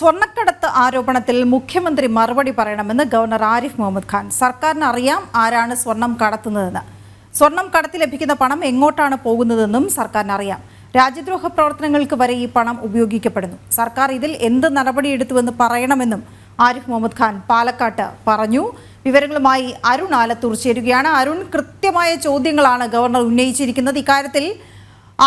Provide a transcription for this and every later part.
സ്വർണക്കടത്ത് ആരോപണത്തിൽ മുഖ്യമന്ത്രി മറുപടി പറയണമെന്ന് ഗവർണർ ആരിഫ് മുഹമ്മദ് ഖാൻ. സർക്കാരിന് അറിയാം ആരാണ് സ്വർണം കടത്തുന്നതെന്ന്. സ്വർണം കടത്തി ലഭിക്കുന്ന പണം എങ്ങോട്ടാണ് പോകുന്നതെന്നും സർക്കാരിന് അറിയാം രാജ്യദ്രോഹ പ്രവർത്തനങ്ങൾക്ക് വരെ ഈ പണം ഉപയോഗിക്കപ്പെടുന്നു. സർക്കാർ ഇതിൽ എന്ത് നടപടിയെടുത്തുവെന്ന് പറയണമെന്നും ആരിഫ് മുഹമ്മദ് ഖാൻ പാലക്കാട്ട് പറഞ്ഞു. വിവരങ്ങളുമായി അരുൺ ആലത്തൂർ ചേരുകയാണ്. അരുൺ കൃത്യമായ ചോദ്യങ്ങളാണ് ഗവർണർ ഉന്നയിച്ചിരിക്കുന്നത്. ഇക്കാര്യത്തിൽ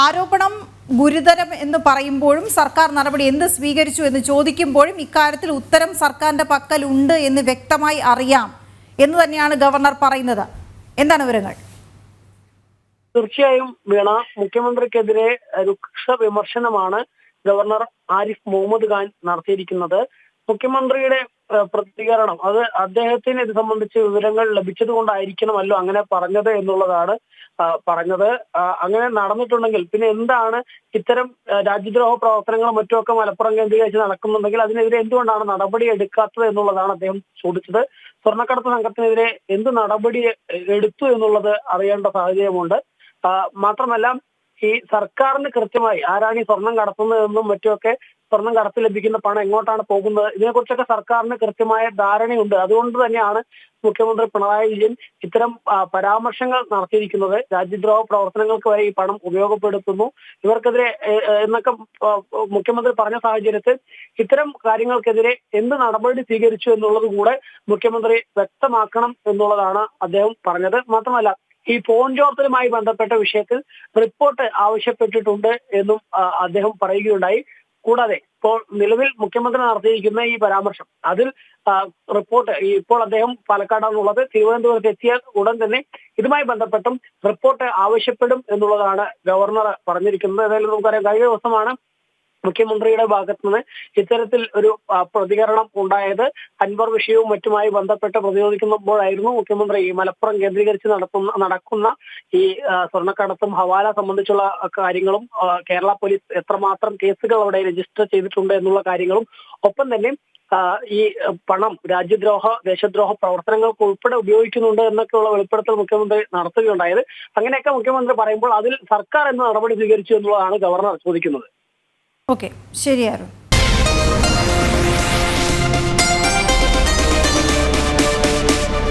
ആരോപണം ഗുരുതരം എന്ന് പറയുമ്പോഴും സർക്കാർ നടപടി എന്ത് സ്വീകരിച്ചു എന്ന് ചോദിക്കുമ്പോഴും ഇക്കാര്യത്തിൽ ഉത്തരം സർക്കാരിന്റെ പക്കലുണ്ട് എന്ന് വ്യക്തമായി അറിയാം എന്ന് തന്നെയാണ് ഗവർണർ പറയുന്നത്. എന്താണ് വിവരങ്ങൾ? തീർച്ചയായും വീണ മുഖ്യമന്ത്രിക്കെതിരെ രൂക്ഷ വിമർശനമാണ് ഗവർണർ ആരിഫ് മുഹമ്മദ് ഖാൻ നടത്തിയിരിക്കുന്നത്. മുഖ്യമന്ത്രിയുടെ പ്രതികരണം. അത് അദ്ദേഹത്തിന് ഇത് സംബന്ധിച്ച് വിവരങ്ങൾ ലഭിച്ചത് കൊണ്ടായിരിക്കണമല്ലോ അങ്ങനെ പറഞ്ഞത് എന്നുള്ളതാണ് പറഞ്ഞത്. അങ്ങനെ നടന്നിട്ടുണ്ടെങ്കിൽ പിന്നെ എന്താണ് ഇത്തരം രാജ്യദ്രോഹ പ്രവർത്തനങ്ങളും മറ്റുമൊക്കെ മലപ്പുറം കേന്ദ്രീകരിച്ച് നടക്കുന്നുണ്ടെങ്കിൽ അതിനെതിരെ എന്തുകൊണ്ടാണ് നടപടി എടുക്കാത്തത് എന്നുള്ളതാണ് അദ്ദേഹം ചോദിച്ചത്. സ്വർണക്കടത്ത് സംഘത്തിനെതിരെ എന്ത് നടപടി എടുത്തു എന്നുള്ളത് അറിയേണ്ട സാഹചര്യമുണ്ട്. മാത്രമല്ല ഈ സർക്കാരിന് കൃത്യമായി ആരാണ് ഈ സ്വർണം കടത്തുന്നതെന്നും മറ്റുമൊക്കെ സ്വർണം കടത്തി ലഭിക്കുന്ന പണം എങ്ങോട്ടാണ് പോകുന്നത് ഇതിനെക്കുറിച്ചൊക്കെ സർക്കാരിന് കൃത്യമായ ധാരണയുണ്ട്. അതുകൊണ്ട് തന്നെയാണ് മുഖ്യമന്ത്രി പിണറായി വിജയൻ ഇത്തരം പരാമർശങ്ങൾ നടത്തിയിരിക്കുന്നത്. രാജ്യദ്രോഹ പ്രവർത്തനങ്ങൾക്ക് വരെ ഈ പണം ഉപയോഗപ്പെടുത്തുന്നു. ഇവർക്കെതിരെ എന്നൊക്കെ മുഖ്യമന്ത്രി പറഞ്ഞ സാഹചര്യത്തിൽ ഇത്തരം കാര്യങ്ങൾക്കെതിരെ എന്ത് നടപടി സ്വീകരിച്ചു എന്നുള്ളത് കൂടെ മുഖ്യമന്ത്രി വ്യക്തമാക്കണം എന്നുള്ളതാണ് അദ്ദേഹം പറഞ്ഞത്. മാത്രമല്ല ഈ ഫോൺ ചോർത്തലുമായി ബന്ധപ്പെട്ട വിഷയത്തിൽ റിപ്പോർട്ട് ആവശ്യപ്പെട്ടിട്ടുണ്ട് എന്നും അദ്ദേഹം പറയുകയുണ്ടായി. കൂടാതെ ഇപ്പോൾ നിലവിൽ മുഖ്യമന്ത്രി നടത്തിയിരിക്കുന്ന ഈ പരാമർശം അതിൽ റിപ്പോർട്ട് ഇപ്പോൾ അദ്ദേഹം പാലക്കാടാണുള്ളത് തിരുവനന്തപുരത്ത് എത്തിയ ഉടൻ തന്നെ ഇതുമായി ബന്ധപ്പെട്ടും റിപ്പോർട്ട് ആവശ്യപ്പെടും എന്നുള്ളതാണ് ഗവർണർ പറഞ്ഞിരിക്കുന്നത്. ഏതായാലും നമുക്കറിയാം കഴിഞ്ഞ ദിവസമാണ് മുഖ്യമന്ത്രിയുടെ ഭാഗത്തുനിന്ന് ഇത്തരത്തിൽ ഒരു പ്രതികരണം ഉണ്ടായത് അൻവർ വിഷയവും മറ്റുമായി ബന്ധപ്പെട്ട് പ്രതിരോധിക്കുമ്പോഴായിരുന്നു മുഖ്യമന്ത്രി ഈ മലപ്പുറം കേന്ദ്രീകരിച്ച് നടത്തുന്ന നടക്കുന്ന ഈ സ്വർണക്കടത്തും ഹവാല സംബന്ധിച്ചുള്ള കാര്യങ്ങളും കേരള പോലീസ് എത്രമാത്രം കേസുകൾ അവിടെ രജിസ്റ്റർ ചെയ്തിട്ടുണ്ട് എന്നുള്ള കാര്യങ്ങളും ഒപ്പം തന്നെ ഈ പണം രാജ്യദ്രോഹ ദേശദ്രോഹ പ്രവർത്തനങ്ങൾക്ക് ഉൾപ്പെടെ ഉപയോഗിക്കുന്നുണ്ട് എന്നൊക്കെയുള്ള വെളിപ്പെടുത്തൽ മുഖ്യമന്ത്രി നടത്തുകയുണ്ടായത്. അങ്ങനെയൊക്കെ മുഖ്യമന്ത്രി പറയുമ്പോൾ അതിൽ സർക്കാർ എന്ന നടപടി സ്വീകരിച്ചു എന്നുള്ളതാണ് ഗവർണർ ചോദിക്കുന്നത്. ഓക്കെ. ശരി